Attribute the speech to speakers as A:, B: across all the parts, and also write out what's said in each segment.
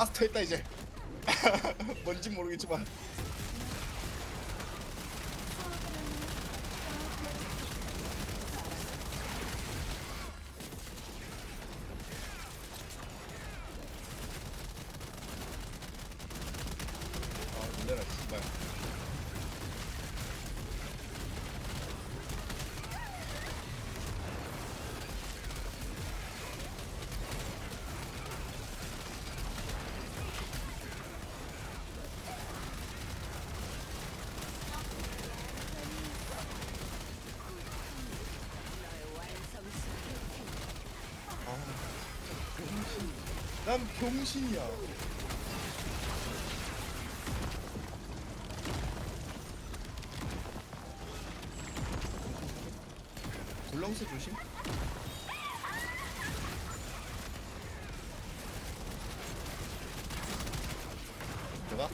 A: 마스터 했다 이제. 뭔진 모르겠지만 난 병신이야. 굴렁쇠 조심. 들어가?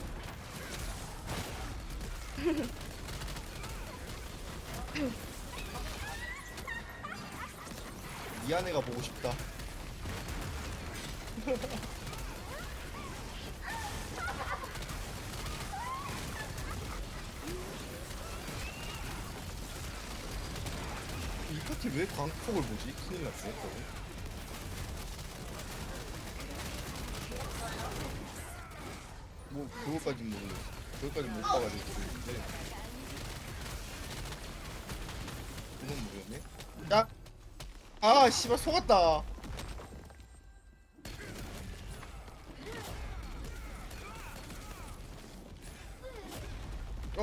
A: 미안해가 보고 싶다 이 파티 왜 광폭을 보지? 큰일 났어 저거. 뭐 그거까진 모르겠어 그거까진 못 봐가지고 모르겠는데 그건 모르겠네 야! 아 씨발 속았다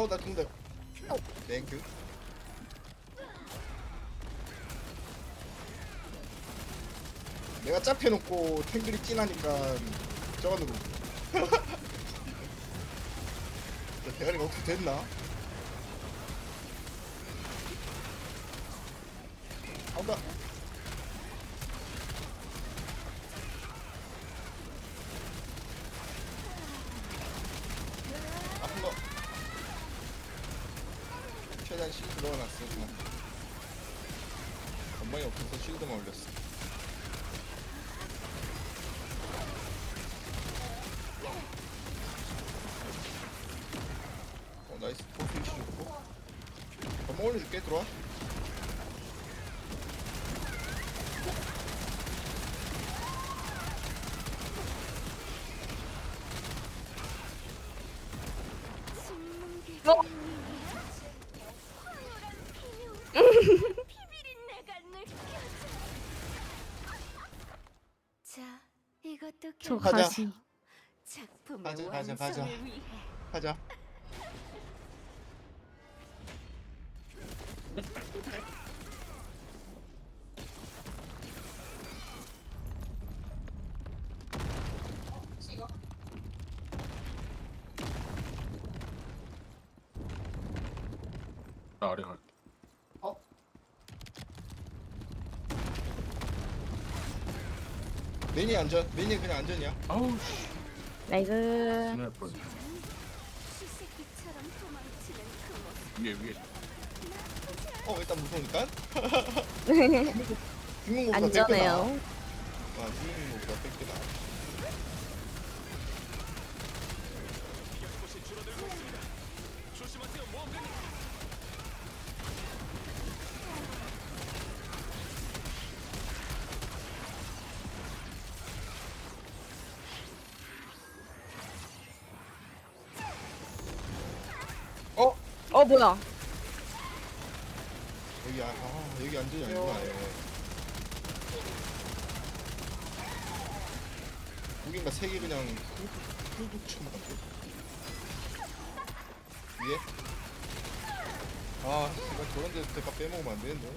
A: 어나 죽는다. 땡큐. 내가 짭해놓고 탱글이 찐하니까 저거는 거저 대가리가 어떻게 됐나? 아우다 아픈 거 최대한 실드 넣어놨어 그냥 건방이 없어서 실드만 올렸어 어 나이스 포스위시 좋고 건방 올려줄게 들어와
B: 어?
C: 자, 이것도
B: 저
A: 가자.
C: 작품의
A: 가자, 가자,
C: 완성을
A: 가자.
C: 위해
A: 가자
D: 나 아래 갈게.
A: 매니 안전 매니 그냥 안전이야
D: 아우 씨.
B: 나이스.
D: 큰일 날 뻔.
C: 시새끼처럼 도망치는 그 모습.
D: 위에 위에.
A: 어 일단 무서우니까 죽는 거보다
B: 안전해요.
A: 아 죽는 거보다 뺏기다
B: 어어 뭐야?
A: 여기 아, 아 여기 안전이 아니구나 예. 무기인가 세 개 그냥 훅훅 쳐먹었대 위에 아 제가 저런 데서 대가 빼먹으면 안 되는데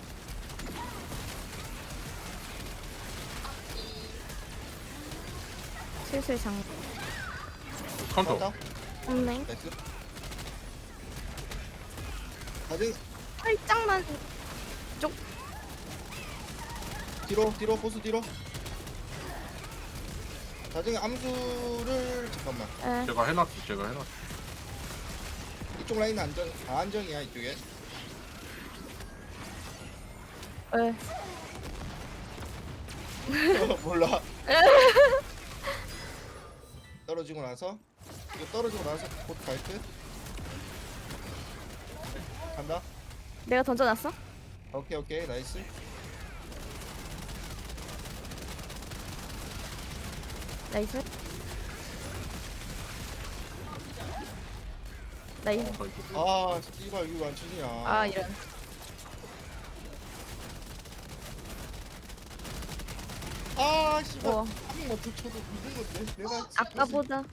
B: 슬슬 장.
D: 카운터.
B: 없네.
A: 나이스 다들
B: 살짝만.
A: 뒤로 뒤로 보스 뒤로 나중에 암수를 잠깐만
B: 에.
D: 제가 해놨어. 제가 해놨어.
A: 이쪽 라인은 안전 아 안정이야 이쪽에
B: 에.
A: 몰라 떨어지고 나서 이거 떨어지고 나서 곧갈 듯. 간다.
B: 내가 던져놨어?
A: 오케이 오케이 나이스.
B: 나이스. 나이스.
D: 어, 이거.
A: 아 씨발 이거 안 치냐.
B: 아 이런.
A: 아 씨발
B: 우와.
A: 한번 쳐도 이긴 건데 내가
B: 아까보다.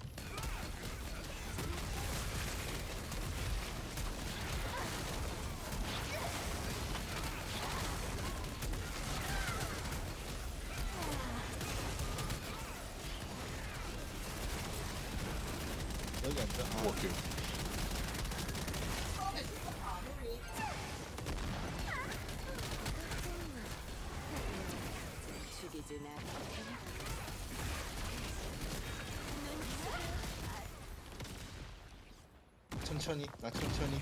A: 아,
D: 오케이.
A: 천천히 나 천천히.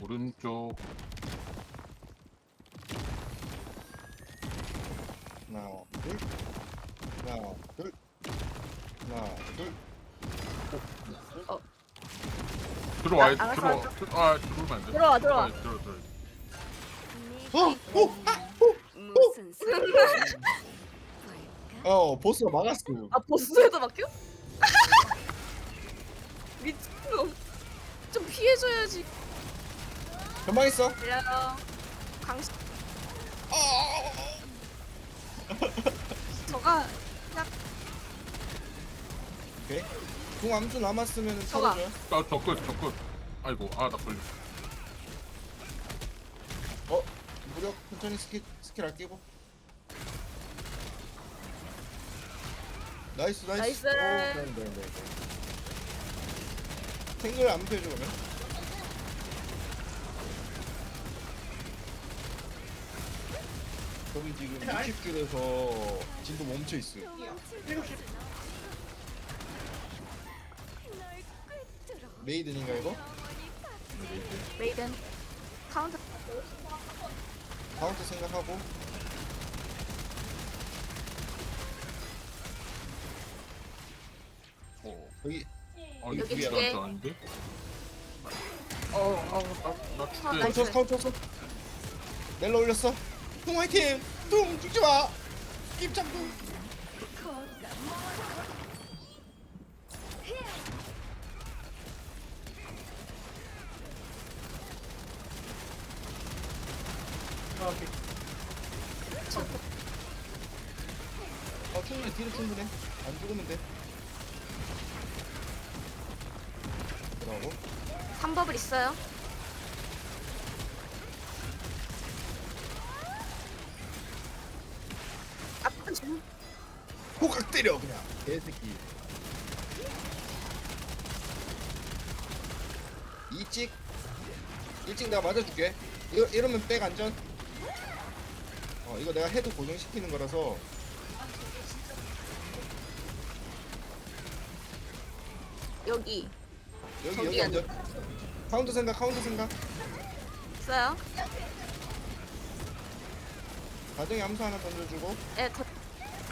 D: 오른쪽.
A: 하나 둘 하나 둘 하나 둘
D: 들어와.
B: 아, 알았어,
D: 들어와.
B: 알았어.
D: 들- 아, 들어오면 안 돼.
B: 들어와, 들어와.
D: 아, 들어, 들어.
A: 어! 오!
C: 무슨 소리? 볼까?
A: 어 보스가 막았어
B: 아 보스에도 막혀? 미친놈. 좀 피해줘야지.
A: 전망했어?
B: 밀려. 강시. 저가
A: 오케이 궁 암수 남았으면
B: 저가.
A: 쳐줘요
D: 아, 저 끝. 아이고, 아, 나 걸려.
A: 어? 무력 천천히 스킬 스킬 아끼고 나이스 나이스
B: 나이스.
A: 오, 네, 네, 네, 네. 생글 안 펴줘 그러면 저기 지금 60줄에서 진도 멈춰 있어요
C: 도망칠 곳은 없어. 널
A: 메이든인가 이거?
B: 메이든 카운터
A: 카운터 생각하고
D: 어.
A: 여기
D: 아, 이거
B: 여기 두 개.
D: 나한테 아닌데?
B: 어어
D: 나
B: 아,
D: 죽대.
B: 나이스.
A: 카운터 카운터 쳤어 넬로 올렸어 tung 화이팅 tung 죽지마 김창tung 어 충분해 뒤로 충분해 안 죽으면 돼 뭐라고?
B: 3법을 있어요. 아까 좀
A: 호각 때려 그냥. 개새끼. 이찍. 일찍 내가 맞아줄게. 이러, 이러면 백 안전. 어 이거 내가 헤드 고정시키는 거라서.
B: 여기.
A: 여기 여기 안전. 카운트 생각 카운트 생각.
B: 있어요.
A: 가정에 암수 하나 던져주고.
B: 예, 더...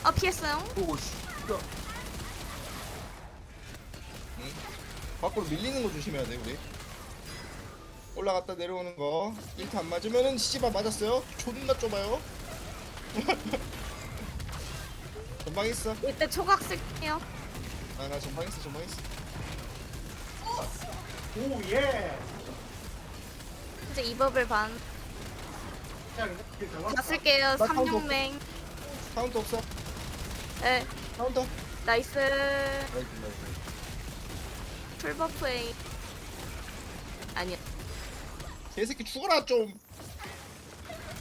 B: 아 피했어요.
D: 오, 씨.
A: 밖으로 밀리는 거 조심해야 돼 우리 올라갔다 내려오는 거 1타 안 맞으면은 씨발 맞았어요 존나 좁아요 전방 있어
B: 이때 초각 쓸게요.
A: 아나 전방 있어 전방 있어
B: 이제 2법을 반. 다 쓸게요.
A: 나 카운터
B: 삼룡맹.
A: 카운트 없어
B: 예,
A: 카운터
B: 나이스.
A: 나이스 나이스
B: 풀버프 A. 아니야.
A: 개새끼 죽어라 좀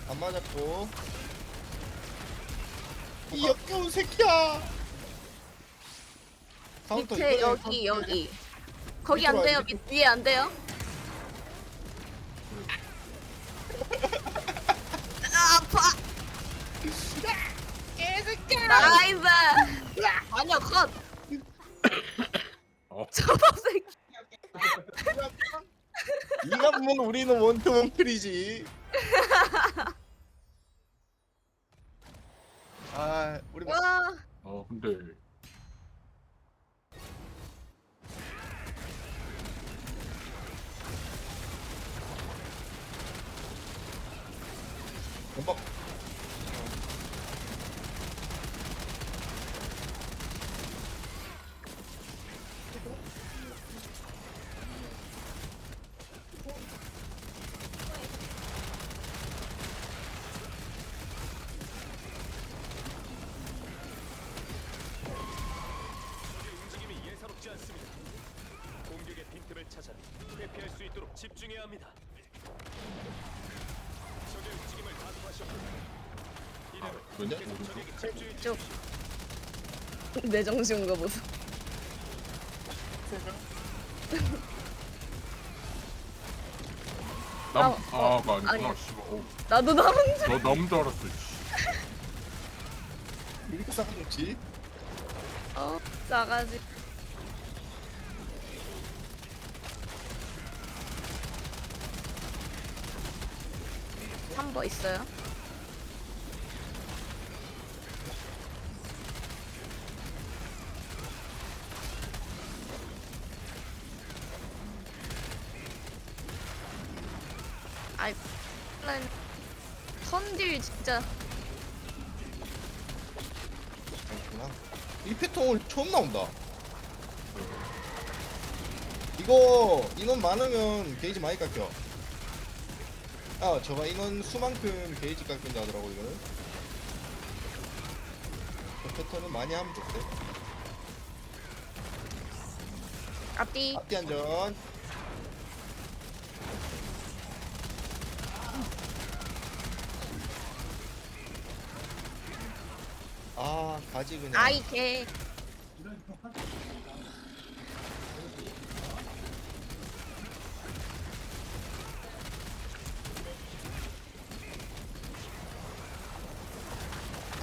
A: 안 맞았고 이 역겨운 새끼야 카운터
B: 밑에
A: 이번에
B: 여기
A: 카운터
B: 여기. 거기 안 돼요. 밑 위에 안 돼요. 아, 아파. 나이스. 아니야 컷.
D: 어.
B: 새끼.
A: 이가 보면 우리는 원투 원클이지 아 우리 막
B: 와.
D: 어, 근데
E: 집중해야 합니다. 적의 움직임을 단호하셨고 이대로
D: 왜냐?
E: 계속 적에게 집중해
B: 쭉. 내 정신 온거 보소.
D: 남
B: 어, 어,
D: 아가 아니구나.
B: 아니야.
D: 씨발. 어,
B: 나도 남은 줄.
D: 너 남은 줄 알았어. 씨.
A: 이렇게 싸가지지
B: 어, 싸가지. 한번 있어요. 아이, 난 선딜 진짜.
A: 그렇구나 이 패턴 처음 나온다. 이거 인원 많으면 게이지 많이 깎여 아 저가 인원 수만큼 게이지 깎인다 하더라고 이거는. 그 패턴은 많이 하면 좋대.
B: 앞뒤.
A: 앞뒤 안전. 아 가지 그냥.
B: 아이 개.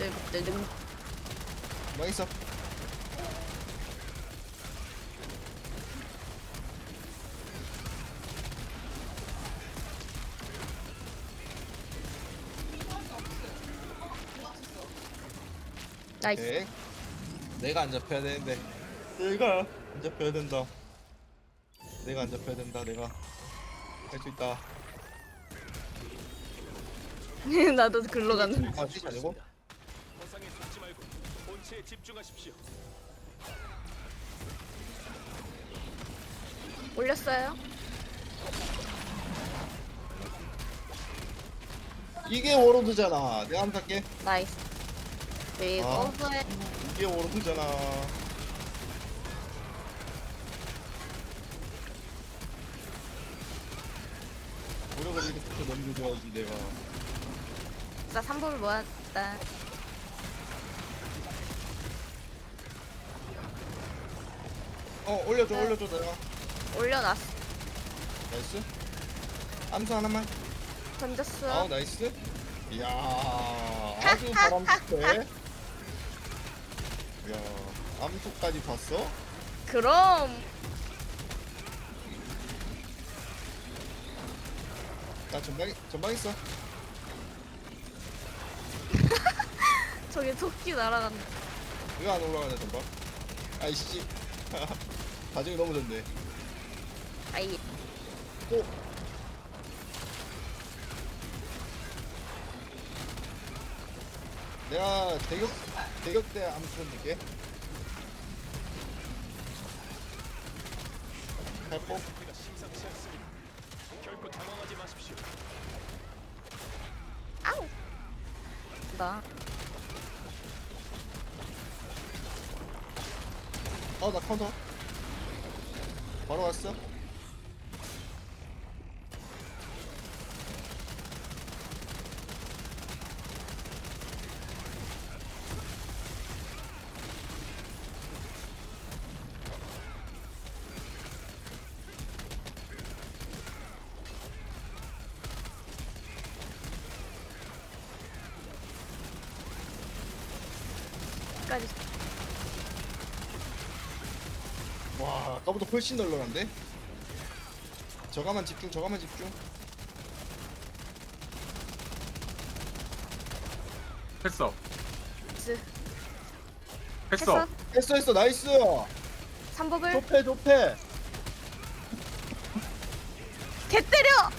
B: 뜨ตึ
A: 뭐 있어
B: 나이스.
A: 내가 안 잡혀야 되는데 내가 안 잡혀야 된다 내가 안 잡혀야 된다 내가 할 수 있다
B: 나도 글로 가는.
A: 아 진짜 아니고
E: 허상에 속지 말고 본체에 집중하십시오.
B: 올렸어요.
A: 이게 워로드잖아 내가 한번 할게
B: 나이스. 그리고
A: 아.
B: 후에
A: 이게 워로드잖아 노력을 이렇게 넘겨줘야지 내가
B: 나 3법을 모았다.
A: 어 올려줘 올려줘 내가
B: 올려놨어.
A: 나이스 암수 하나만
B: 던졌어.
A: 아 나이스 이야 아주 바람직해 이 야 암수까지 봤어?
B: 그럼.
A: 나 전방 전방 있어.
B: 저기 토끼 날아간다.
A: 왜 안 올라가냐 전방. 아이씨. 너무 좋네.
B: 아이.
A: 또 내가 대격 대격대 암수 던질게 발포
E: 우리가 심상치 않습니다. 결코 당황하지 마십시오.
B: 아우. 나
A: 어나 카운터 바로 왔어
B: 까지.
A: 와 아까보다 훨씬 널널한데 저가만 집중 저가만 집중
D: 했어. 했어.
B: 했어.
A: 했어 했어 나이스
B: 3법을
A: 좁해 좁해
B: 개 때려.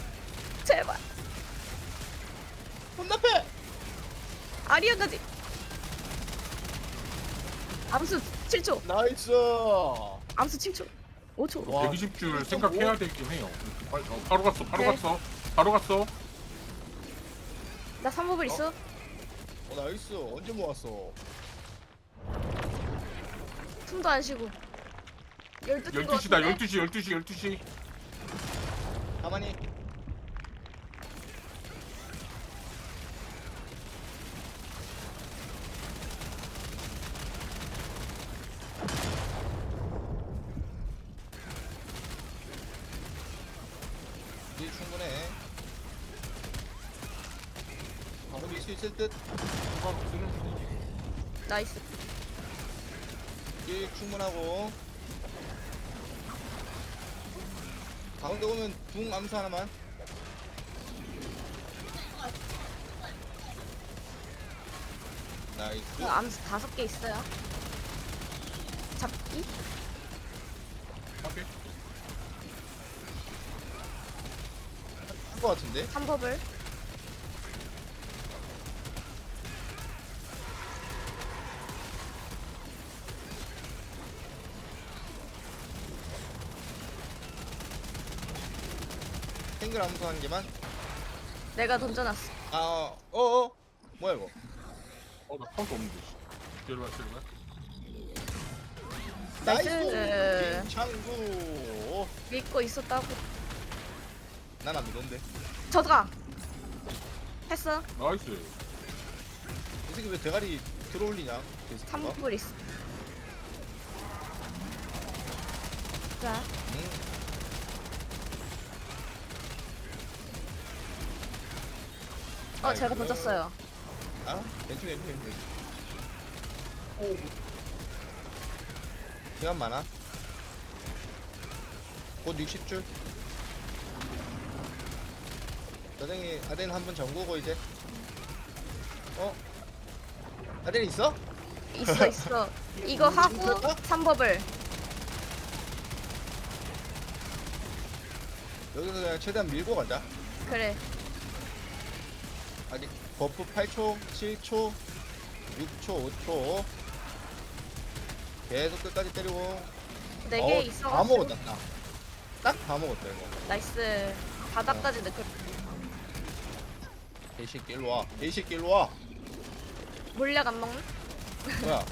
B: 제발.
A: 혼납해
B: 아리아까지. 암수 7초.
A: 나이스
B: 암수 7초. 5초.
A: 와,
D: 120줄 생각해야 되긴 해요. 빨리, 어, 바로 갔어. 바로
B: 네.
D: 갔어. 바로 갔어.
B: 나 3법을 있어.
A: 어 나이스 언제 모았어
B: 숨도 안 쉬고. 12초.
D: 12시다. 12시. 12시. 12시.
A: 가만히 이 충분해 바로 밀수 있을 듯
D: 쓰는 분위기.
B: 나이스.
A: 일 충분하고 가운데 오면 붕 암수 하나만 나이스
B: 그 암수 다섯 개 있어요. 잡기?
D: 오케이.
A: 한거 같은데
B: 3법을.
A: 탱글 암수 한 개만
B: 내가 던져놨어.
A: 아 어어 뭐야 이거
D: 어, 나 카운트 없는데. 기다려봐, 기다려봐.
B: 나이스.
A: 창구
B: 믿고 있었다고.
A: 난안 믿었는데
B: 저가. 했어.
D: 나이스.
A: 이 새끼 왜 대가리 들어올리냐 개새끼가
B: 3법을 있어. 자,
A: 응.
B: 어 제가. 던졌어요.
A: 아 왼쪽 왼쪽 왼쪽 오 시간 많아 곧 60줄 여정이 아덴 한번 잠그고 이제 어? 아덴 있어?
B: 있어 있어. 이거 하고
A: 진짜가?
B: 3법을.
A: 여기서 그냥 최대한 밀고 가자
B: 그래.
A: 아직 버프 8초 7초 6초 5초 계속 끝까지 때리고
B: 4개
A: 어,
B: 있어.
A: 다 먹었다 딱 다 먹었다 이거
B: 나이스. 바닥까지 넣고
A: 개새끼 일로 와 개새끼 일로 와
B: 물약 안 먹는?
A: 뭐야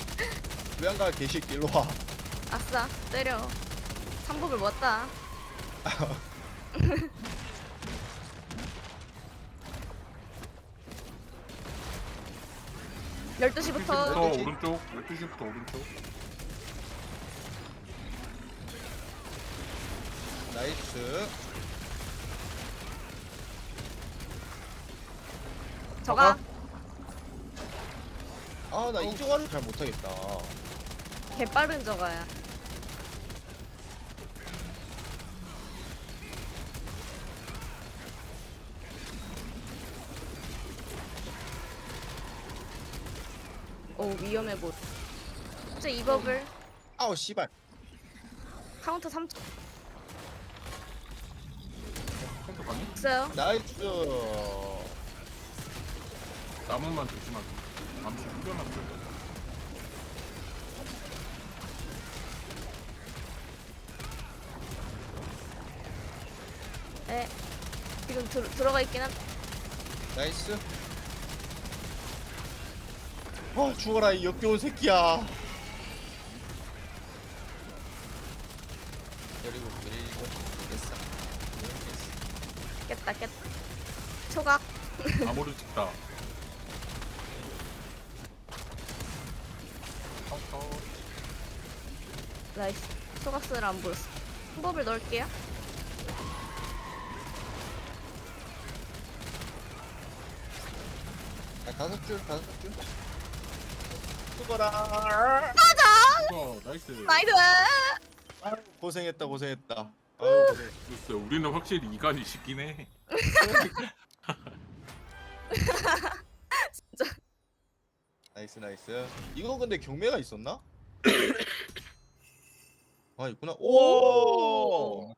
A: 왜안 가 개새끼 일로 와
B: 아싸 때려. 3법을 모았다. 12시부터
D: 12시부터
A: 그치?
D: 오른쪽, 12시부터 오른쪽.
A: 나이스
B: 저가
A: 아 나 이종화를 잘 못하겠다
B: 개빠른 저가야. 오 위험해 보. 이제 2법을
A: 아우 씨발
B: 카운터 3초
D: 카운트 가니?
B: 있어요.
A: 나이스
D: 나무만 조심하세요. 잠시 후려놨어요.
B: 네. 지금 들, 들어가 있긴 한.
A: 나이스 아 죽어라 이 역겨운 새끼야 그리고 그리고 됐어
B: 깼다 깼다. 초각.
D: 나무를 찍다.
B: 나이스. 초각스를 안 보였어. 한법을 넣을게요.
A: 아, 다섯 줄 다섯 줄 죽어라.
D: 어, 나이스.
B: 나이스.
A: 아유, 고생했다 고생했다. 아유 고생.
D: 글쎄, 우리는 확실히 이간이 쉽긴 해.
A: 나이스 나이스. 이거 근데 경매가 있었나? 아 있구나. 오